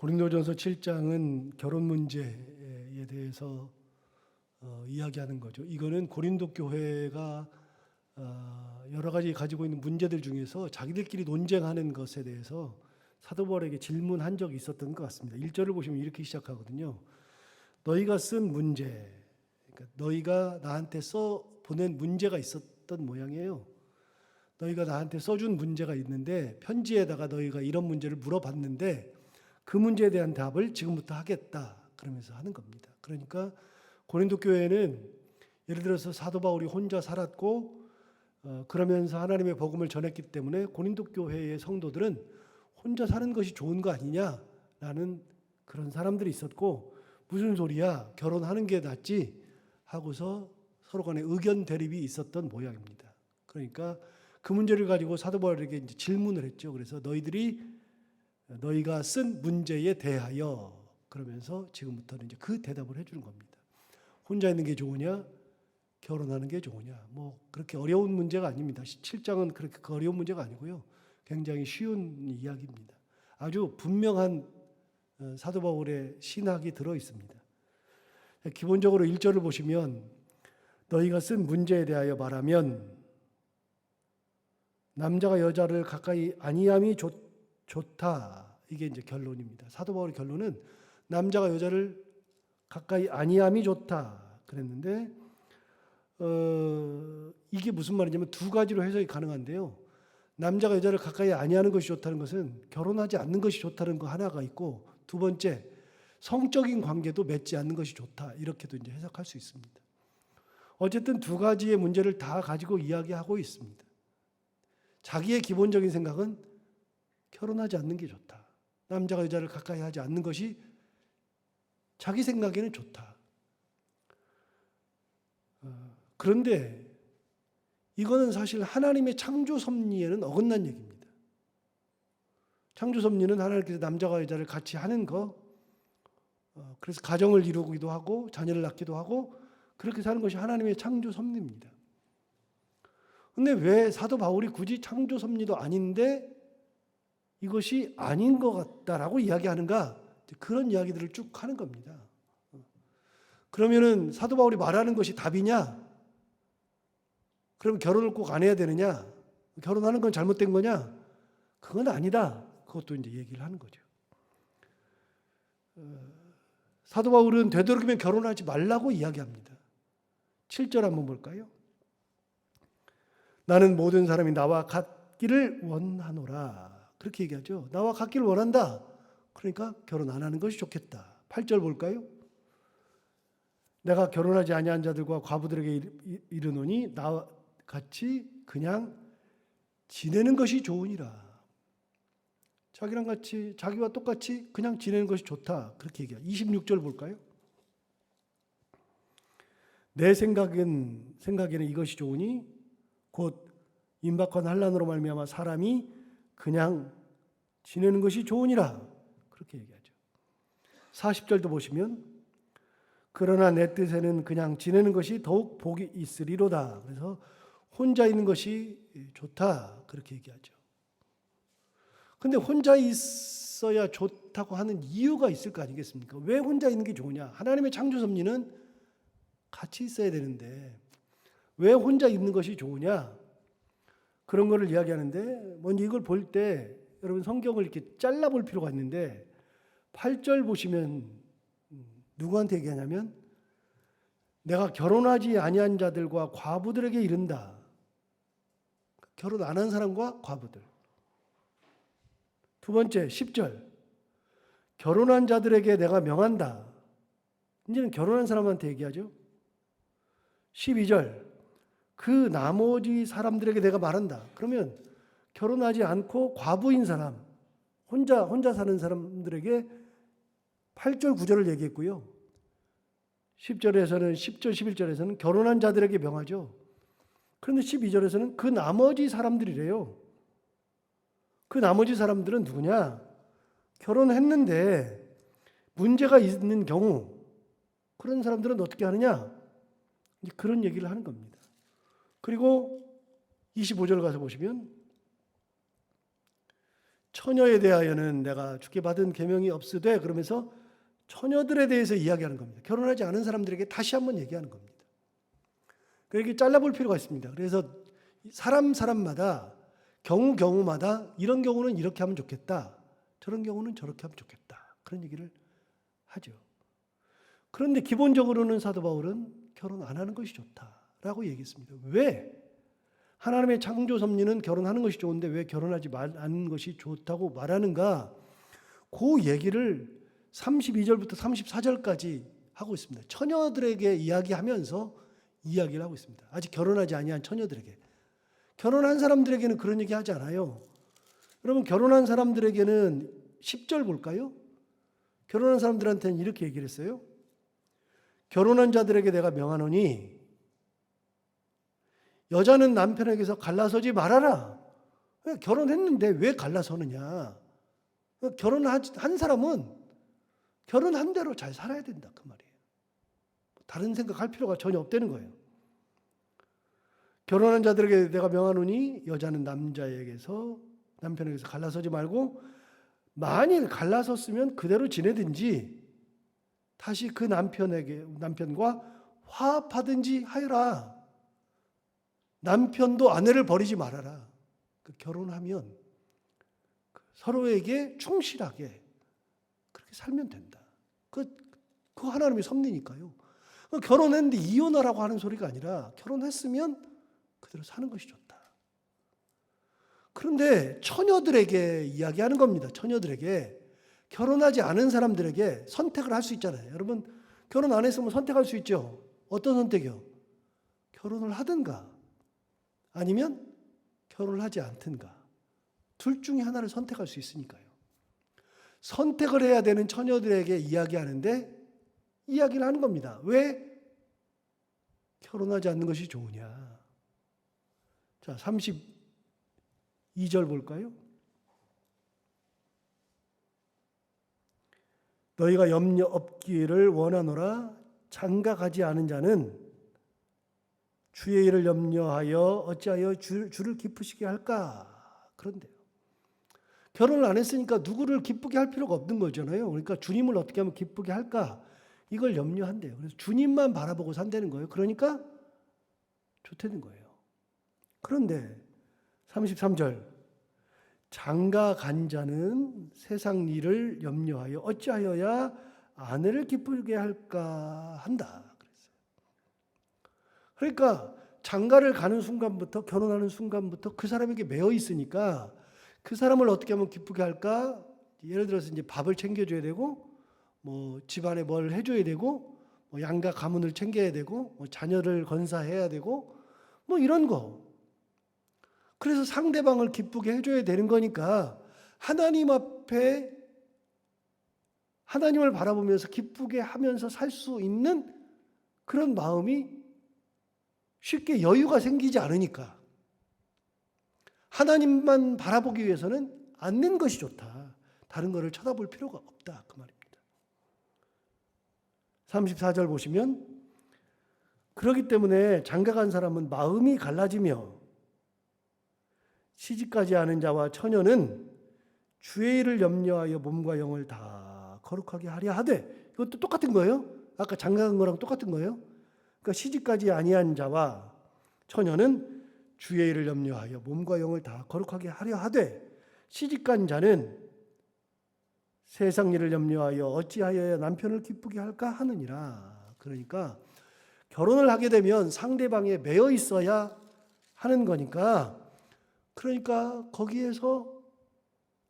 고린도전서 7장은 결혼 문제에 대해서 어, 이야기하는 거죠. 이거는 고린도 교회가 어, 여러 가지 가지고 있는 문제들 중에서 자기들끼리 논쟁하는 것에 대해서 사도 바울에게 질문한 적이 있었던 것 같습니다. 1절을 보시면 이렇게 시작하거든요. 너희가 쓴 문제, 그러니까 너희가 나한테 써 보낸 문제가 있었던 모양이에요. 너희가 나한테 써준 문제가 있는데 편지에다가 너희가 이런 문제를 물어봤는데 그 문제에 대한 답을 지금부터 하겠다 그러면서 하는 겁니다. 그러니까 고린도 교회는 예를 들어서 사도 바울이 혼자 살았고 어, 그러면서 하나님의 복음을 전했기 때문에 고린도 교회의 성도들은 혼자 사는 것이 좋은 거 아니냐라는 그런 사람들이 있었고 무슨 소리야 결혼하는 게 낫지 하고서 서로 간에 의견 대립이 있었던 모양입니다. 그러니까 그 문제를 가지고 사도 바울에게 이제 질문을 했죠. 그래서 너희들이 너희가 쓴 문제에 대하여 그러면서 지금부터는 이제 그 대답을 해주는 겁니다. 혼자 있는 게 좋으냐, 결혼하는 게 좋으냐, 뭐 그렇게 어려운 문제가 아닙니다. 7장은 그렇게 그 어려운 문제가 아니고요. 굉장히 쉬운 이야기입니다. 아주 분명한 어, 사도 바울의 신학이 들어 있습니다. 기본적으로 1절을 보시면 너희가 쓴 문제에 대하여 말하면 남자가 여자를 가까이 아니함이 좋, 좋다. 이게 이제 결론입니다. 사도 바울의 결론은 남자가 여자를 가까이 아니함이 좋다. 그랬는데 어, 이게 무슨 말이냐면 두 가지로 해석이 가능한데요. 남자가 여자를 가까이 아니하는 것이 좋다는 것은 결혼하지 않는 것이 좋다는 거 하나가 있고 두 번째 성적인 관계도 맺지 않는 것이 좋다 이렇게도 이제 해석할 수 있습니다. 어쨌든 두 가지의 문제를 다 가지고 이야기하고 있습니다. 자기의 기본적인 생각은 결혼하지 않는 게 좋다. 남자가 여자를 가까이 하지 않는 것이 자기 생각에는 좋다. 어, 그런데 이거는 사실 하나님의 창조 섭리에는 어긋난 얘기입니다. 창조 섭리는 하나님께서 남자와 여자를 같이 하는 거, 어, 그래서 가정을 이루기도 하고 자녀를 낳기도 하고 그렇게 사는 것이 하나님의 창조 섭리입니다. 근데 왜 사도 바울이 굳이 창조 섭리도 아닌데 이것이 아닌 것 같다라고 이야기하는가? 그런 이야기들을 쭉 하는 겁니다. 그러면은 사도 바울이 말하는 것이 답이냐? 그럼 결혼을 꼭 안 해야 되느냐? 결혼하는 건 잘못된 거냐? 그건 아니다. 그것도 이제 얘기를 하는 거죠. 어, 사도 바울은 되도록이면 결혼하지 말라고 이야기합니다. 7절 한번 볼까요? 나는 모든 사람이 나와 같기를 원하노라. 그렇게 얘기하죠. 나와 같기를 원한다. 그러니까 결혼 안 하는 것이 좋겠다. 8절 볼까요? 내가 결혼하지 아니한 자들과 과부들에게 이르노니 나와 같이 그냥 지내는 것이 좋으니라. 자기랑 같이 자기와 똑같이 그냥 지내는 것이 좋다. 그렇게 얘기해요. 26절 볼까요? 내 생각은 생각에는 이것이 좋으니 곧 임박한 환란으로 말미암아 사람이 그냥 지내는 것이 좋으니라. 그렇게 얘기하죠. 40절도 보시면 그러나 내 뜻에는 그냥 지내는 것이 더욱 복이 있으리로다. 그래서 혼자 있는 것이 좋다. 그렇게 얘기하죠. 근데 혼자 있어야 좋다고 하는 이유가 있을 거 아니겠습니까? 왜 혼자 있는 게 좋으냐? 하나님의 창조 섭리는 같이 있어야 되는데 왜 혼자 있는 것이 좋으냐? 그런 거를 이야기하는데 먼저 이걸 볼 때 여러분 성경을 이렇게 잘라 볼 필요가 있는데 8절 보시면 누구한테 얘기하냐면 내가 결혼하지 아니한 자들과 과부들에게 이른다. 결혼 안 한 사람과 과부들. 두 번째 10절. 결혼한 자들에게 내가 명한다. 이제는 결혼한 사람한테 얘기하죠. 12절. 그 나머지 사람들에게 내가 말한다. 그러면 결혼하지 않고 과부인 사람, 혼자 혼자 사는 사람들에게 8절 9절을 얘기했고요. 10절에서는 10절 11절에서는 결혼한 자들에게 명하죠. 그런데 12절에서는 그 나머지 사람들이래요. 그 나머지 사람들은 누구냐? 결혼했는데 문제가 있는 경우 그런 사람들은 어떻게 하느냐? 그런 얘기를 하는 겁니다. 그리고 25절 가서 보시면 처녀에 대하여는 내가 주께 받은 계명이 없으되 그러면서 처녀들에 대해서 이야기하는 겁니다. 결혼하지 않은 사람들에게 다시 한번 얘기하는 겁니다. 그렇게 잘라볼 필요가 있습니다. 그래서 사람 사람마다 경우 경우마다 이런 경우는 이렇게 하면 좋겠다. 저런 경우는 저렇게 하면 좋겠다. 그런 얘기를 하죠. 그런데 기본적으로는 사도 바울은 결혼 안 하는 것이 좋다 라고 얘기했습니다. 왜? 하나님의 창조 섭리는 결혼하는 것이 좋은데 왜 결혼하지 말- 않는 것이 좋다고 말하는가? 그 얘기를 32절부터 34절까지 하고 있습니다. 처녀들에게 이야기하면서 이야기를 하고 있습니다. 아직 결혼하지 아니한 처녀들에게. 결혼한 사람들에게는 그런 얘기 하지 않아요. 여러분 결혼한 사람들에게는 10절 볼까요? 결혼한 사람들한테는 이렇게 얘기를 했어요. 결혼한 자들에게 내가 명하노니 여자는 남편에게서 갈라서지 말아라. 왜 결혼했는데 왜 갈라서느냐? 결혼한 사람은 결혼한 대로 잘 살아야 된다 그 말이에요. 다른 생각할 필요가 전혀 없다는 거예요. 결혼한 자들에게 내가 명하노니 여자는 남자에게서 남편에게서 갈라서지 말고 만일 갈라섰으면 그대로 지내든지 다시 그 남편에게 남편과 화합하든지 하여라. 남편도 아내를 버리지 말아라. 그 결혼하면 그 서로에게 충실하게 그렇게 살면 된다. 그, 그 하나님의 섭리니까요. 그 결혼했는데 이혼하라고 하는 소리가 아니라 결혼했으면 그대로 사는 것이 좋다. 그런데 처녀들에게 이야기하는 겁니다. 처녀들에게 결혼하지 않은 사람들에게 선택을 할 수 있잖아요. 여러분 결혼 안 했으면 선택할 수 있죠. 어떤 선택이요? 결혼을 하든가 아니면 결혼을 하지 않든가 둘 중에 하나를 선택할 수 있으니까요. 선택을 해야 되는 처녀들에게 이야기하는데 이야기를 하는 겁니다. 왜 결혼하지 않는 것이 좋으냐? 자, 32절 볼까요? 너희가 염려 없기를 원하노라 장가 가지 않은 자는 주의 일을 염려하여 어찌하여 주, 주를 기쁘시게 할까? 그런데요. 결혼을 안 했으니까 누구를 기쁘게 할 필요가 없는 거잖아요. 그러니까 주님을 어떻게 하면 기쁘게 할까? 이걸 염려한대요. 그래서 주님만 바라보고 산다는 거예요. 그러니까 좋다는 거예요. 그런데 33절 장가 간 자는 세상 일을 염려하여 어찌하여야 아내를 기쁘게 할까 한다. 그러니까 장가를 가는 순간부터 결혼하는 순간부터 그 사람에게 매여 있으니까 그 사람을 어떻게 하면 기쁘게 할까? 예를 들어서 이제 밥을 챙겨줘야 되고, 뭐 집안에 뭘 해줘야 되고, 뭐 양가 가문을 챙겨야 되고, 뭐 자녀를 건사해야 되고, 뭐 이런 거. 그래서 상대방을 기쁘게 해줘야 되는 거니까 하나님 앞에 하나님을 바라보면서 기쁘게 하면서 살 수 있는 그런 마음이 쉽게 여유가 생기지 않으니까 하나님만 바라보기 위해서는 않는 것이 좋다. 다른 것을 쳐다볼 필요가 없다. 그 말입니다. 34절 보시면 그렇기 때문에 장가간 사람은 마음이 갈라지며 시집가지 않은 자와 처녀는 주의 일을 염려하여 몸과 영을 다 거룩하게 하려 하되 이것도 똑같은 거예요. 아까 장가간 거랑 똑같은 거예요. 그러니까 시집가지 아니한 자와 처녀는 주의 일을 염려하여 몸과 영을 다 거룩하게 하려 하되 시집간 자는 세상 일을 염려하여 어찌하여 남편을 기쁘게 할까 하느니라. 그러니까 결혼을 하게 되면 상대방에 매여 있어야 하는 거니까 그러니까 거기에서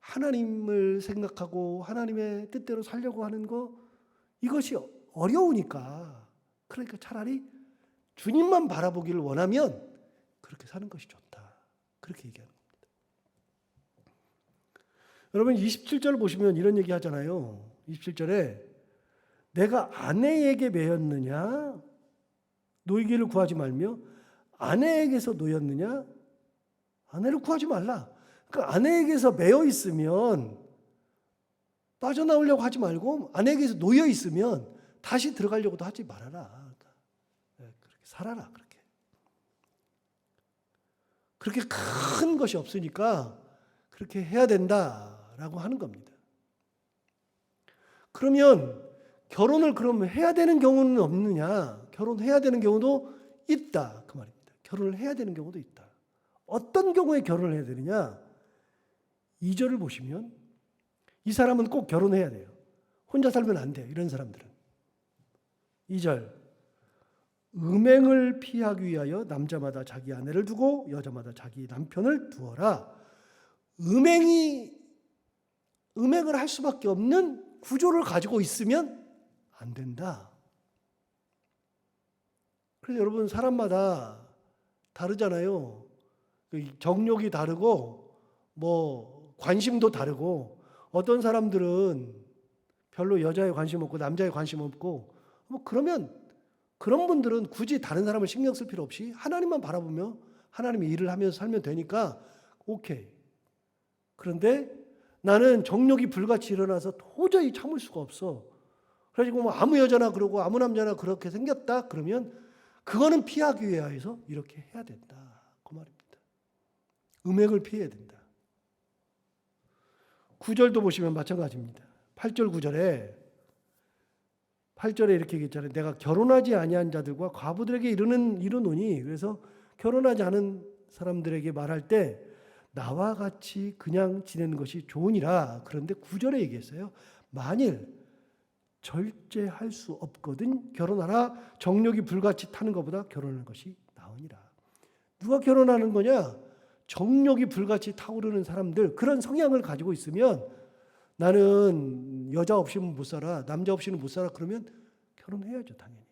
하나님을 생각하고 하나님의 뜻대로 살려고 하는 거 이것이 어려우니까 그러니까 차라리 주님만 바라보기를 원하면 그렇게 사는 것이 좋다. 그렇게 얘기하는 겁니다. 여러분 27절 보시면 이런 얘기 하잖아요. 27절에 내가 아내에게 매였느냐 노이기를 구하지 말며 아내에게서 놓였느냐 아내를 구하지 말라. 그러니까 아내에게서 매여 있으면 빠져나오려고 하지 말고 아내에게서 놓여 있으면 다시 들어가려고도 하지 말아라. 살아라 그렇게. 그렇게 큰 것이 없으니까 그렇게 해야 된다. 된다라고 하는 겁니다. 그러면 결혼을 그럼 해야 되는 경우는 없느냐? 결혼해야 되는 경우도 있다 그 말입니다. 결혼을 해야 되는 경우도 있다. 어떤 경우에 결혼을 해야 되느냐? 2절을 보시면 이 사람은 꼭 결혼해야 돼요. 혼자 살면 안 돼요. 이런 사람들은. 2절 음행을 피하기 위하여 남자마다 자기 아내를 두고 여자마다 자기 남편을 두어라. 음행이 음행을 할 수밖에 없는 구조를 가지고 있으면 안 된다. 그래서 여러분 사람마다 다르잖아요. 그 정욕이 다르고 뭐 관심도 다르고 어떤 사람들은 별로 여자에 관심 없고 남자에 관심 없고 뭐 그러면 그런 분들은 굳이 다른 사람을 신경 쓸 필요 없이 하나님만 바라보며 하나님의 일을 하면서 살면 되니까 오케이. 그런데 나는 정욕이 불같이 일어나서 도저히 참을 수가 없어. 그래가지고 뭐 아무 여자나 그러고 아무 남자나 그렇게 생겼다 그러면 그거는 피하기 위해서 이렇게 해야 된다. 그 말입니다. 음행을 피해야 된다. 9절도 보시면 마찬가지입니다. 8절 9절에 8절에 이렇게 얘기했잖아요. 내가 결혼하지 아니한 자들과 과부들에게 이르는 이르노니 그래서 결혼하지 않은 사람들에게 말할 때 나와 같이 그냥 지내는 것이 좋으니라. 그런데 9절에 얘기했어요. 만일 절제할 수 없거든 결혼하라. 정력이 불같이 타는 것보다 결혼하는 것이 나으니라. 누가 결혼하는 거냐? 정력이 불같이 타오르는 사람들 그런 성향을 가지고 있으면 나는 여자 없이는 못 살아 남자 없이는 못 살아. 그러면 결혼해야죠 당연히.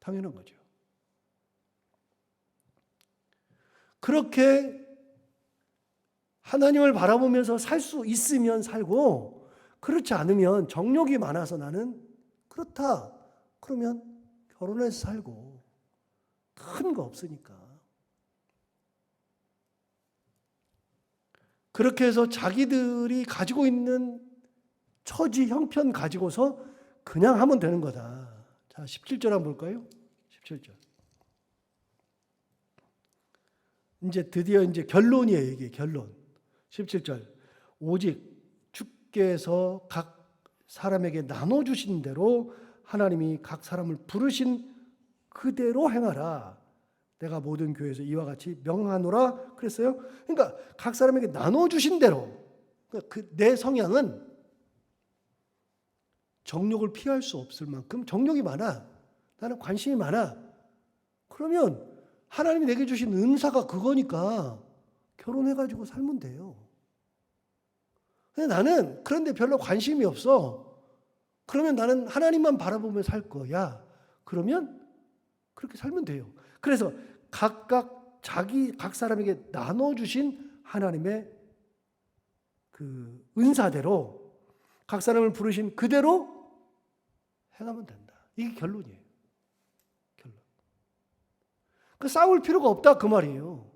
당연한 거죠. 그렇게 하나님을 바라보면서 살 수 있으면 살고 그렇지 않으면 정욕이 많아서 나는 그렇다. 그러면 결혼해서 살고 큰 거 없으니까 그렇게 해서 자기들이 가지고 있는 처지 형편 가지고서 그냥 하면 되는 거다. 자, 17절 한번 볼까요? 17절. 이제 드디어 이제 결론이에요, 이게 결론. 17절. 오직 주께서 각 사람에게 나눠 주신 대로 하나님이 각 사람을 부르신 그대로 행하라. 내가 모든 교회에서 이와 같이 명하노라 그랬어요. 그러니까 각 사람에게 나눠 주신 대로 그러니까 그 내 성향은 정욕을 피할 수 없을 만큼 정욕이 많아. 나는 관심이 많아. 그러면 하나님이 내게 주신 은사가 그거니까 결혼해 가지고 살면 돼요. 근데 나는 그런데 별로 관심이 없어. 그러면 나는 하나님만 바라보며 살 거야. 그러면 그렇게 살면 돼요. 그래서 각각 자기 각 사람에게 나눠 주신 하나님의 그 은사대로 각 사람을 부르신 그대로 행하면 된다. 이게 결론이에요. 결론. 그 싸울 필요가 없다 그 말이에요.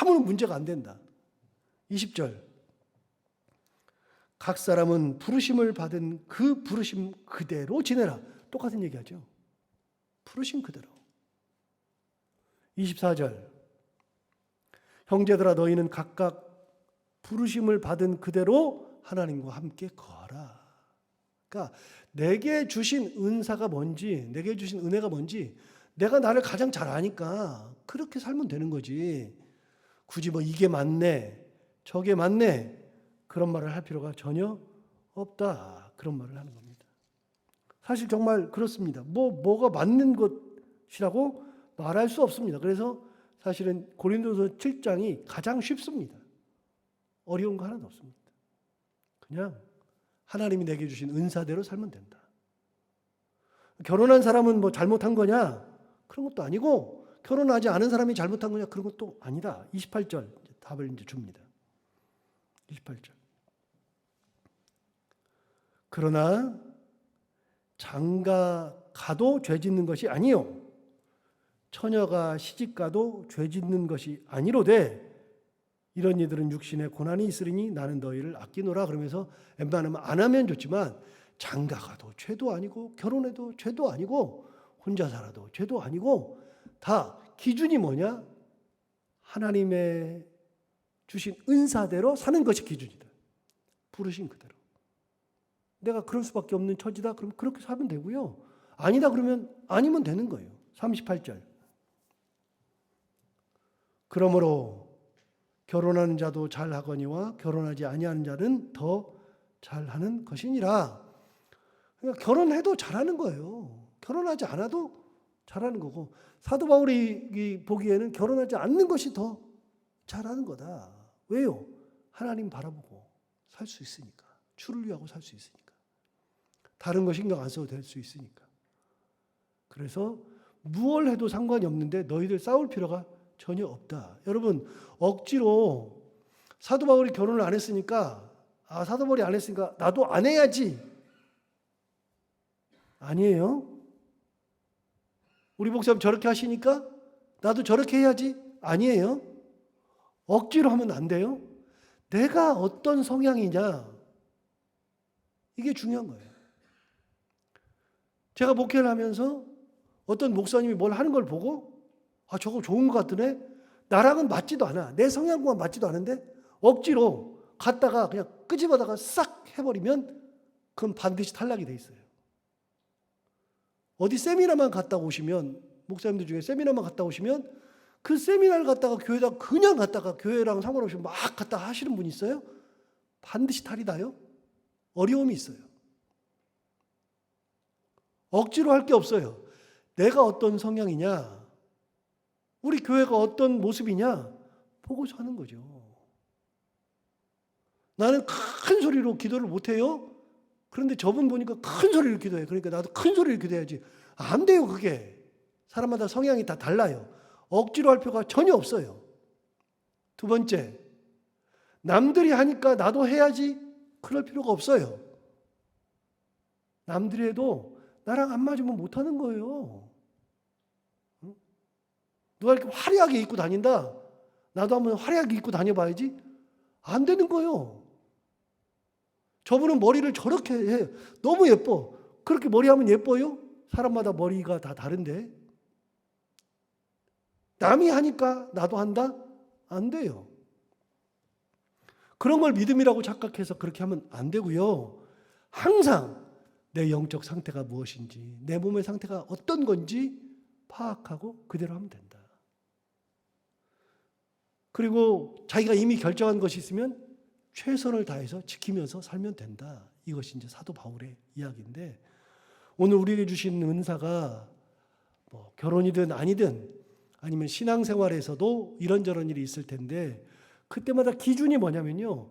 아무런 문제가 안 된다. 20절. 각 사람은 부르심을 받은 그 부르심 그대로 지내라. 똑같은 얘기하죠. 부르심 그대로. 24절. 형제들아 너희는 각각 부르심을 받은 그대로 하나님과 함께 거하라. 그러니까 내게 주신 은사가 뭔지, 내게 주신 은혜가 뭔지 내가 나를 가장 잘 아니까 그렇게 살면 되는 거지. 굳이 뭐 이게 맞네, 저게 맞네 그런 말을 할 필요가 전혀 없다. 그런 말을 하는 겁니다. 사실 정말 그렇습니다. 뭐 뭐가 맞는 것이라고 말할 수 없습니다. 그래서 사실은 고린도서 7장이 가장 쉽습니다. 어려운 거 하나도 없습니다. 그냥 하나님이 내게 주신 은사대로 살면 된다. 결혼한 사람은 뭐 잘못한 거냐? 그런 것도 아니고 결혼하지 않은 사람이 잘못한 거냐? 그런 것도 아니다. 28절 답을 이제 줍니다. 28절. 그러나 장가 가도 죄 짓는 것이 아니요. 처녀가 시집 가도 죄 짓는 것이 아니로되 이런 이들은 육신에 고난이 있으리니 나는 너희를 아끼노라 그러면서 웬만하면 안 하면 좋지만 장가 가도 죄도 아니고 결혼해도 죄도 아니고 혼자 살아도 죄도 아니고 다 기준이 뭐냐? 하나님의 주신 은사대로 사는 것이 기준이다. 부르신 그대로. 내가 그럴 수밖에 없는 처지다. 그럼 그렇게 살면 되고요. 아니다 그러면 아니면 되는 거예요. 38절. 그러므로 결혼하는 자도 잘하거니와 결혼하지 아니하는 자는 더 잘하는 것이니라. 그러니까 결혼해도 잘하는 거예요. 결혼하지 않아도 잘하는 거고 사도 바울이 이 보기에는 결혼하지 않는 것이 더 잘하는 거다. 왜요? 하나님 바라보고 살 수 있으니까. 주를 위하고 살 수 있으니까. 다른 거 신경 안 써도 될 수 있으니까. 그래서 무얼 해도 상관이 없는데 너희들 싸울 필요가 전혀 없다. 여러분 억지로 사도 바울이 결혼을 안 했으니까 아 사도 바울이 안 했으니까 나도 안 해야지. 아니에요. 우리 목사님 저렇게 하시니까 나도 저렇게 해야지. 아니에요. 억지로 하면 안 돼요. 내가 어떤 성향이냐. 이게 중요한 거예요. 제가 목회를 하면서 어떤 목사님이 뭘 하는 걸 보고 아 저거 좋은 것 같더네. 나랑은 맞지도 않아. 내 성향과 맞지도 않은데 억지로 갔다가 그냥 끄집어다가 싹 해버리면 그건 반드시 탈락이 돼 있어요. 어디 세미나만 갔다 오시면 목사님들 중에 세미나만 갔다 오시면 그 세미나를 갔다가 교회다 그냥 갔다가 교회랑 상관없이 막 갔다 하시는 분 있어요? 반드시 탈이 나요. 어려움이 있어요. 억지로 할 게 없어요. 내가 어떤 성향이냐, 우리 교회가 어떤 모습이냐 보고서 하는 거죠. 나는 큰 소리로 기도를 못 해요. 그런데 저분 보니까 큰 소리를 기도해. 그러니까 나도 큰 소리를 기도해야지. 안 돼요, 그게. 사람마다 성향이 다 달라요. 억지로 할 필요가 전혀 없어요. 두 번째, 남들이 하니까 나도 해야지. 그럴 필요가 없어요. 남들이 해도 나랑 안 맞으면 못 하는 거예요. 응? 누가 이렇게 화려하게 입고 다닌다. 나도 한번 화려하게 입고 다녀봐야지. 안 되는 거예요. 저분은 머리를 저렇게 해. 너무 예뻐. 그렇게 머리하면 예뻐요? 사람마다 머리가 다 다른데. 남이 하니까 나도 한다? 안 돼요. 그런 걸 믿음이라고 착각해서 그렇게 하면 안 되고요. 항상 내 영적 상태가 무엇인지, 내 몸의 상태가 어떤 건지 파악하고 그대로 하면 된다. 그리고 자기가 이미 결정한 것이 있으면 최선을 다해서 지키면서 살면 된다. 이것이 이제 사도 바울의 이야기인데 오늘 우리에게 주신 은사가 뭐 결혼이든 아니든 아니면 신앙생활에서도 이런저런 일이 있을 텐데 그때마다 기준이 뭐냐면요.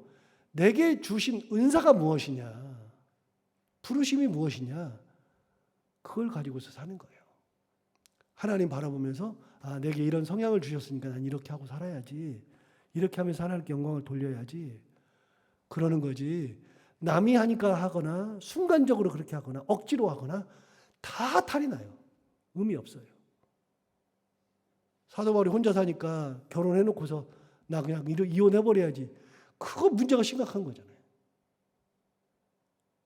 내게 주신 은사가 무엇이냐. 부르심이 무엇이냐. 그걸 가지고서 사는 거예요. 하나님 바라보면서 아, 내게 이런 성향을 주셨으니까 난 이렇게 하고 살아야지. 이렇게 하면서 하나님께 영광을 돌려야지. 그러는 거지. 남이 하니까 하거나 순간적으로 그렇게 하거나 억지로 하거나 다 탈이 나요. 의미 없어요. 사도 바울이 혼자 사니까 결혼해 놓고서 나 그냥 이혼해 버려야지. 그거 문제가 심각한 거잖아요.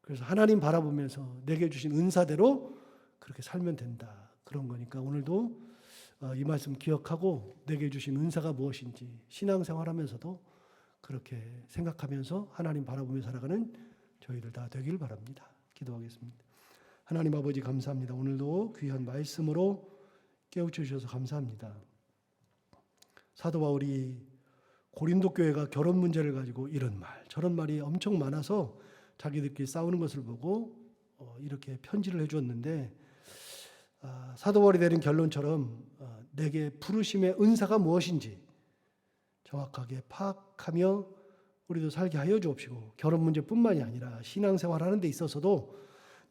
그래서 하나님 바라보면서 내게 주신 은사대로 그렇게 살면 된다. 그런 거니까 오늘도 어, 이 말씀 기억하고 내게 주신 은사가 무엇인지 신앙생활 하면서도 그렇게 생각하면서 하나님 바라보며 살아가는 저희들 다 되길 바랍니다. 기도하겠습니다. 하나님 아버지 감사합니다. 오늘도 귀한 말씀으로 깨우쳐 주셔서 감사합니다. 사도 바울이 고린도 교회가 결혼 문제를 가지고 이런 말 저런 말이 엄청 많아서 자기들끼리 싸우는 것을 보고 어, 이렇게 편지를 해주었는데 아, 사도 바울이 내린 결론처럼 어, 내게 부르심의 은사가 무엇인지 정확하게 파악하며 우리도 살게 하여 주옵시고 결혼 문제뿐만이 아니라 신앙생활 하는 데 있어서도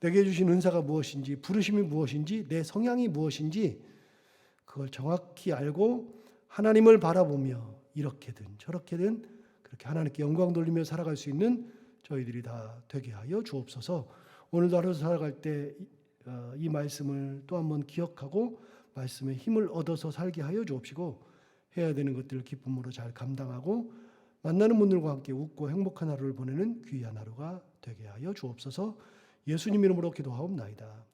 내게 주신 은사가 무엇인지 부르심이 무엇인지 내 성향이 무엇인지 그걸 정확히 알고 하나님을 바라보며 이렇게든 저렇게든 그렇게 하나님께 영광 돌리며 살아갈 수 있는 저희들이 다 되게 하여 주옵소서. 오늘도 하루 살아갈 때 이 말씀을 또 한번 기억하고 말씀에 힘을 얻어서 살게 하여 주옵시고 해야 되는 것들을 기쁨으로 잘 감당하고 만나는 분들과 함께 웃고 행복한 하루를 보내는 귀한 하루가 되게 하여 주옵소서. 예수님 이름으로 기도하옵나이다.